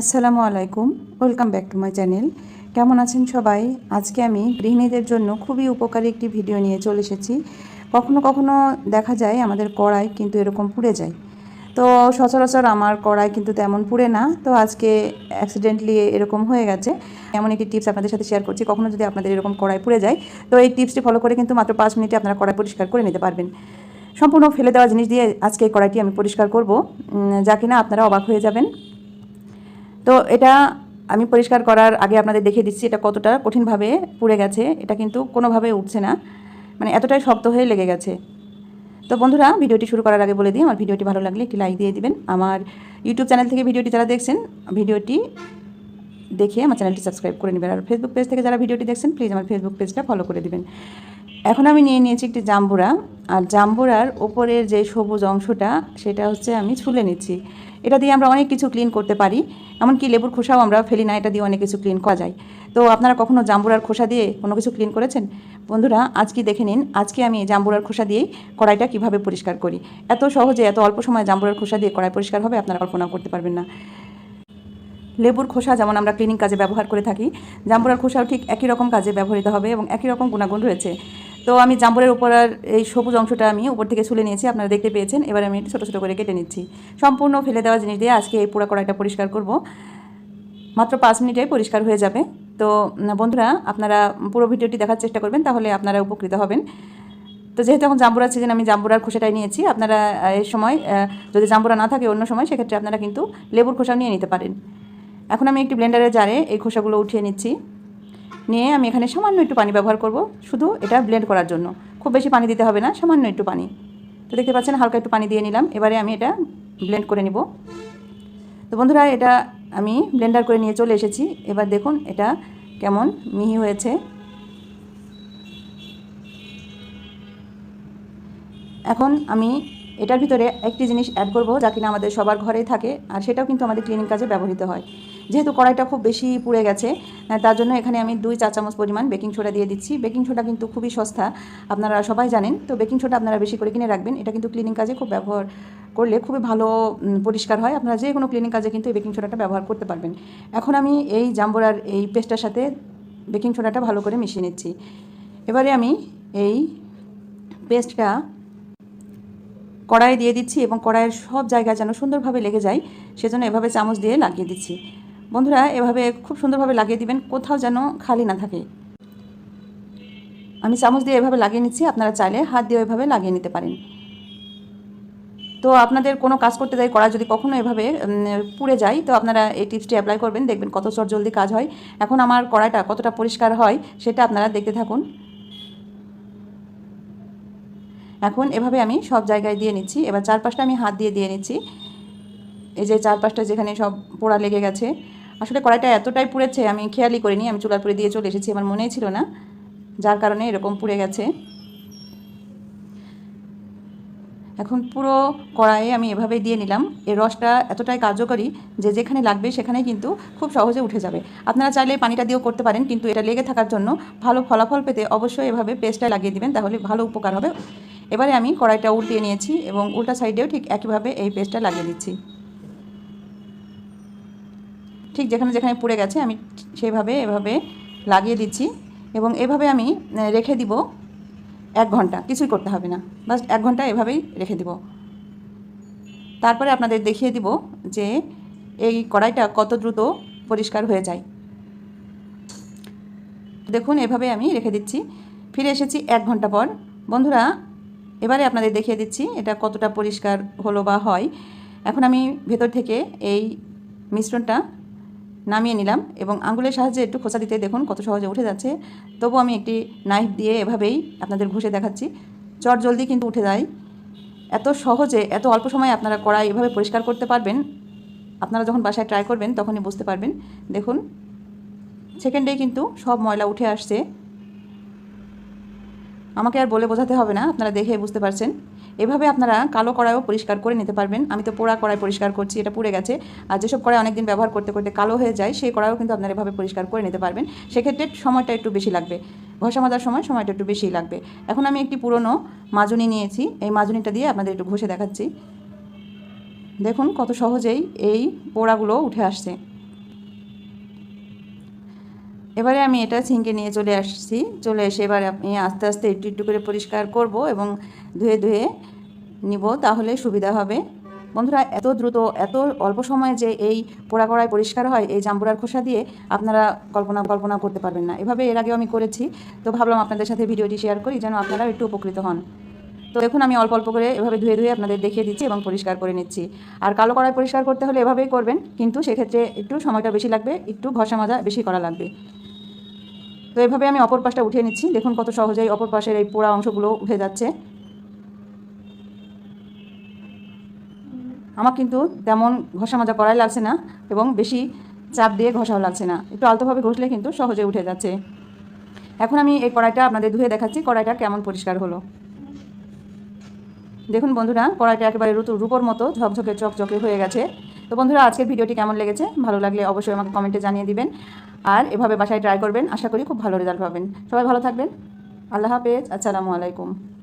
আসসালামু আলাইকুম। Welcome back to my channel কেমন আছেন সবাই? আজকে আমি গৃহিণীদের জন্য খুবই উপকারী একটি ভিডিও নিয়ে চলে এসেছি। কখনো কখনো দেখা যায় আমাদের কড়াই কিন্তু এরকম পুড়ে যায়। তো সচরাচর আমার কড়াই কিন্তু তেমন পুড়ে না। তো আজকে অ্যাক্সিডেন্টলি এরকম হয়ে গেছে। এমন একটি টিপস আপনাদের সাথে শেয়ার করছি। কখনো যদি আপনাদের এরকম কড়াই পুড়ে যায়, তো এই টিপসটি ফলো করে কিন্তু মাত্র পাঁচ মিনিটে আপনারা কড়াই পরিষ্কার করে নিতে পারবেন। সম্পূর্ণ ফেলে দেওয়া জিনিস দিয়ে আজকে এই কড়াইটি আমি পরিষ্কার করব। যা কিনা আপনারা অবাক হয়ে যাবেন। তো এটা আমি পরিষ্কার করার আগে আপনাদের দেখিয়ে দিচ্ছি এটা কতটা কঠিনভাবে পুড়ে গেছে। এটা কিন্তু কোনোভাবে উঠছে না। মানে এতটাই শক্ত হয়ে লেগে গেছে। তো বন্ধুরা, ভিডিওটি শুরু করার আগে বলে দিই, আমার ভিডিওটি ভালো লাগলে একটি লাইক দিয়ে দিবেন। আমার ইউটিউব চ্যানেল থেকে ভিডিওটি যারা দেখছেন, ভিডিওটি দেখে আমার চ্যানেলটি সাবস্ক্রাইব করে নেবেন। আর ফেসবুক পেজ থেকে যারা ভিডিওটি দেখছেন প্লিজ আমার ফেসবুক পেজটা ফলো করে দিবেন। এখন আমি নিয়ে নিয়েছি একটি জাম্বুরা, আর জাম্বুরার ওপরের যে সবুজ অংশটা, সেটা হচ্ছে আমি ছুলে নিচ্ছি। এটা দিয়ে আমরা অনেক কিছু ক্লিন করতে পারি, এমনকি লেবুর খোসাও আমরা ফেলি না, এটা দিয়ে অনেক কিছু ক্লিন করা যায়। তো আপনারা কখনও জাম্বুরার খোসা দিয়ে কোনো কিছু ক্লিন করেছেন? বন্ধুরা, আজকে দেখে নিন, আজকে আমি জাম্বুরার খোসা দিয়েই কড়াইটা কীভাবে পরিষ্কার করি। এত সহজে, এত অল্প সময় জাম্বুরার খোসা দিয়ে কড়াই পরিষ্কার হবে, আপনারা কল্পনা করতে পারবেন না। লেবুর খোসা যেমন আমরা ক্লিনিং কাজে ব্যবহার করে থাকি, জাম্বুরার খোসাও ঠিক একই রকম কাজে ব্যবহৃত হবে এবং একই রকম গুণাগুণ রয়েছে। তো আমি জাম্বুরের উপর আর এই সবুজ অংশটা আমি উপর থেকে ছুলে নিয়েছি, আপনারা দেখতে পেয়েছেন। এবার আমি ছোটো ছোটো করে কেটে নিচ্ছি। সম্পূর্ণ ফেলে দেওয়া জিনিস দিয়ে আজকে এই পোড়া কড়াইটা পরিষ্কার করব। মাত্র পাঁচ মিনিটে পরিষ্কার হয়ে যাবে। তো বন্ধুরা, আপনারা পুরো ভিডিওটি দেখার চেষ্টা করবেন, তাহলে আপনারা উপকৃত হবেন। তো যেহেতু এখন জাম্বুরার সিজন আমি জাম্বুরার খোসাটাই নিয়েছি। আপনারা এই সময় যদি জাম্বুরা না থাকে অন্য সময়, সেক্ষেত্রে আপনারা কিন্তু লেবুর খোসাও নিয়ে নিতে পারেন। এখন আমি একটি ব্লেন্ডারের জারে এই খোসাগুলো উঠিয়ে নিচ্ছি। নিয়ে আমি এখানে সামান্য একটু পানি ব্যবহার করব। শুধু এটা ব্লেন্ড করার জন্য। খুব বেশি পানি দিতে হবে না, সামান্য একটু পানি। তো দেখতে পাচ্ছেন, হালকা একটু পানি দিয়ে নিলাম। এবারে আমি এটা ব্লেন্ড করে নিব। তো বন্ধুরা, এটা আমি ব্লেন্ডার করে নিয়ে চলে এসেছি। এবার দেখুন, এটা কেমন মিহি হয়েছে। এখন আমি এটার ভিতরে একটি জিনিস অ্যাড করব, যা কিনা আমাদের সবার ঘরেই থাকে, আর সেটাও কিন্তু আমাদের ক্লিনিং কাজে ব্যবহৃত হয়। যেহেতু কড়াইটা খুব বেশি পুড়ে গেছে তার জন্য এখানে আমি দুই চা চামচ পরিমাণ বেকিং সোডা দিয়ে দিচ্ছি। বেকিং সোডা কিন্তু খুবই সস্তা, আপনারা সবাই জানেন। তো বেকিং সোডা আপনারা বেশি করে কিনে রাখবেন। এটা কিন্তু ক্লিনিং কাজে খুব ব্যবহার করলে খুবই ভালো পরিষ্কার হয়। আপনারা যে কোনো ক্লিনিং কাজে কিন্তু এই বেকিং সোডাটা ব্যবহার করতে পারবেন। এখন আমি এই জাম্বুরার এই পেস্টটার সাথে বেকিং সোডাটা ভালো করে মিশিয়ে নিচ্ছি। এবারে আমি এই পেস্টটা কড়াইয়ে দিয়ে দিচ্ছি এবং কড়াইয়ের সব জায়গায় যেন সুন্দরভাবে লেগে যায়, সেজন্য এভাবে চামচ দিয়ে লাগিয়ে দিচ্ছি। বন্ধুরা, এভাবে খুব সুন্দরভাবে লাগিয়ে দিবেন, কোথাও যেন খালি না থাকে। আমি চামচ দিয়ে এভাবে লাগিয়ে নিচ্ছি, আপনারা চাইলে হাত দিয়ে এভাবে লাগিয়ে নিতে পারেন। তো আপনাদের কোনো কাজ করতে যায় কড়াই যদি কখনো এভাবে পুড়ে যায়, তো আপনারা এই টিপসটি অ্যাপ্লাই করবেন, দেখবেন কত চট জলদি কাজ হয়। এখন আমার কড়াইটা কতটা পরিষ্কার হয়, সেটা আপনারা দেখতে থাকুন। এখন এভাবে আমি সব জায়গায় দিয়ে নিচ্ছি। এবার চারপাশটা আমি হাত দিয়ে দিয়ে নিচ্ছি। এই যে চারপাশটা যেখানে সব পোড়া লেগে গেছে আসলে কড়াইটা এতটাই পুড়েছে, আমি খেয়ালই করিনি, আমি চুলার পুড়ে দিয়ে চলে এসেছি, আমার মনেই ছিল না, যার কারণে এরকম পুড়ে গেছে। এখন পুরো কড়াইয়ে আমি এভাবে দিয়ে নিলাম এর রসটা এতটাই কার্যকরী যে যেখানে লাগবে সেখানেই কিন্তু খুব সহজে উঠে যাবে। আপনারা চাইলে পানিটা দিয়েও করতে পারেন, কিন্তু এটা লেগে থাকার জন্য ভালো ফলাফল পেতে অবশ্যই এভাবে পেস্টটা লাগিয়ে দিবেন, তাহলে ভালো উপকার হবে। এবারে আমি কড়াইটা উল্টিয়ে নিয়েছি এবং উল্টা সাইডেও ঠিক একইভাবে এই পেস্টটা লাগিয়ে দিচ্ছি। ঠিক যেখানে যেখানে পুড়ে গেছে, আমি সেইভাবে, এভাবে লাগিয়ে দিচ্ছি এবং এভাবে আমি রেখে দিব এক ঘণ্টা, কিছুই করতে হবে না। বাস এক ঘণ্টা এভাবেই রেখে দিব। তারপরে আপনাদের দেখিয়ে দিব যে এই কড়াইটা কত দ্রুত পরিষ্কার হয়ে যায়। দেখুন, এভাবে আমি রেখে দিচ্ছি। ফিরে এসেছি এক ঘণ্টা পর। বন্ধুরা, এবারে আপনাদের দেখিয়ে দিচ্ছি এটা কতটা পরিষ্কার হলো বা হয়। এখন আমি ভেতর থেকে এই মিশ্রণটা নামিয়ে নিলাম এবং আঙ্গুলের সাহায্যে একটু খোসা দিতে দেখুন কত সহজে উঠে যাচ্ছে। তবু আমি একটি নাইফ দিয়ে এভাবেই আপনাদের ঘষে দেখাচ্ছি। চট জলদি কিন্তু উঠে যায়। এত সহজে, এত অল্প সময়ে আপনারা কড়াই এভাবে পরিষ্কার করতে পারবেন। আপনারা যখন বাসায় ট্রাই করবেন তখনই বুঝতে পারবেন। দেখুন সেকেন্ডেই কিন্তু সব ময়লা উঠে আসছে। আমাকে আর বলে বোঝাতে হবে না, আপনারা দেখে বুঝতে পারছেন। এভাবে আপনারা কালো কড়াইও পরিষ্কার করে নিতে পারবেন। আমি তো পোড়া কড়াই পরিষ্কার করছি, এটা পুড়ে গেছে। আর যেসব কড়াই অনেকদিন ব্যবহার করতে করতে কালো হয়ে যায়, সেই কড়াইও কিন্তু আপনারা এভাবে পরিষ্কার করে নিতে পারবেন। সেক্ষেত্রে সময়টা একটু বেশি লাগবে। ঘষা মাজার সময় সময়টা একটু বেশিই লাগবে। এখন আমি একটি পুরনো মাজুনি নিয়েছি। এই মাজুনিটা দিয়ে আপনাদের একটু ঘষে দেখাচ্ছি। দেখুন কত সহজেই এই পোড়াগুলো উঠে আসছে। এবারে আমি এটা সিঙ্কে নিয়ে চলে আসছি। চলে এসে এবার আমি আস্তে আস্তে একটু একটু করে পরিষ্কার করব এবং ধুয়ে ধুয়ে নিব, তাহলে সুবিধা হবে। বন্ধুরা, এত দ্রুত, এত অল্প সময়ে যে এই পোড়া কড়াই পরিষ্কার হয়, এই জাম্বুরার খোসা দিয়ে আপনারা কল্পনা কল্পনা করতে পারবেন না। এভাবে এর আগেও আমি করেছি। তো ভাবলাম আপনাদের সাথে ভিডিওটি শেয়ার করি, যেন আপনারা একটু উপকৃত হন। তো দেখুন, আমি অল্প অল্প করে এভাবে ধুয়ে ধুয়ে আপনাদের দেখিয়ে দিচ্ছি এবং পরিষ্কার করে নিচ্ছি। আর কালো কড়াই পরিষ্কার করতে হলে এভাবেই করবেন, কিন্তু সেক্ষেত্রে একটু সময়টা বেশি লাগবে, একটু ঘষা মাজা বেশি করা লাগবে। তো এভাবে আমি অপর পাশটা উঠিয়ে নিচ্ছি। দেখুন কত সহজেই অপর পাশের এই পোড়া অংশগুলো উঠে যাচ্ছে। আমার কিন্তু তেমন ঘষা মাজা করাই লাগছে না এবং বেশি চাপ দিয়ে ঘষাও লাগছে না। একটু আলতোভাবে ঘষলে কিন্তু সহজে উঠে যাচ্ছে। এখন আমি এই কড়াইটা আপনাদের ধুয়ে দেখাচ্ছি, কড়াইটা কেমন পরিষ্কার হলো। দেখুন বন্ধুরা, কড়াইটা একেবারে রুতু, রূপোর মতো ঝকঝকে, চকচকে হয়ে গেছে। তো বন্ধুরা, আজকের ভিডিওটি কেমন লেগেছে? ভালো লাগলে অবশ্যই আমাকে কমেন্টে জানিয়ে দিবেন। আর এভাবে বাসায় ট্রাই করবেন, আশা করি খুব ভালো রেজাল্ট পাবেন। সবাই ভালো থাকবেন। আল্লাহ হাফেজ, আসসালামু আলাইকুম।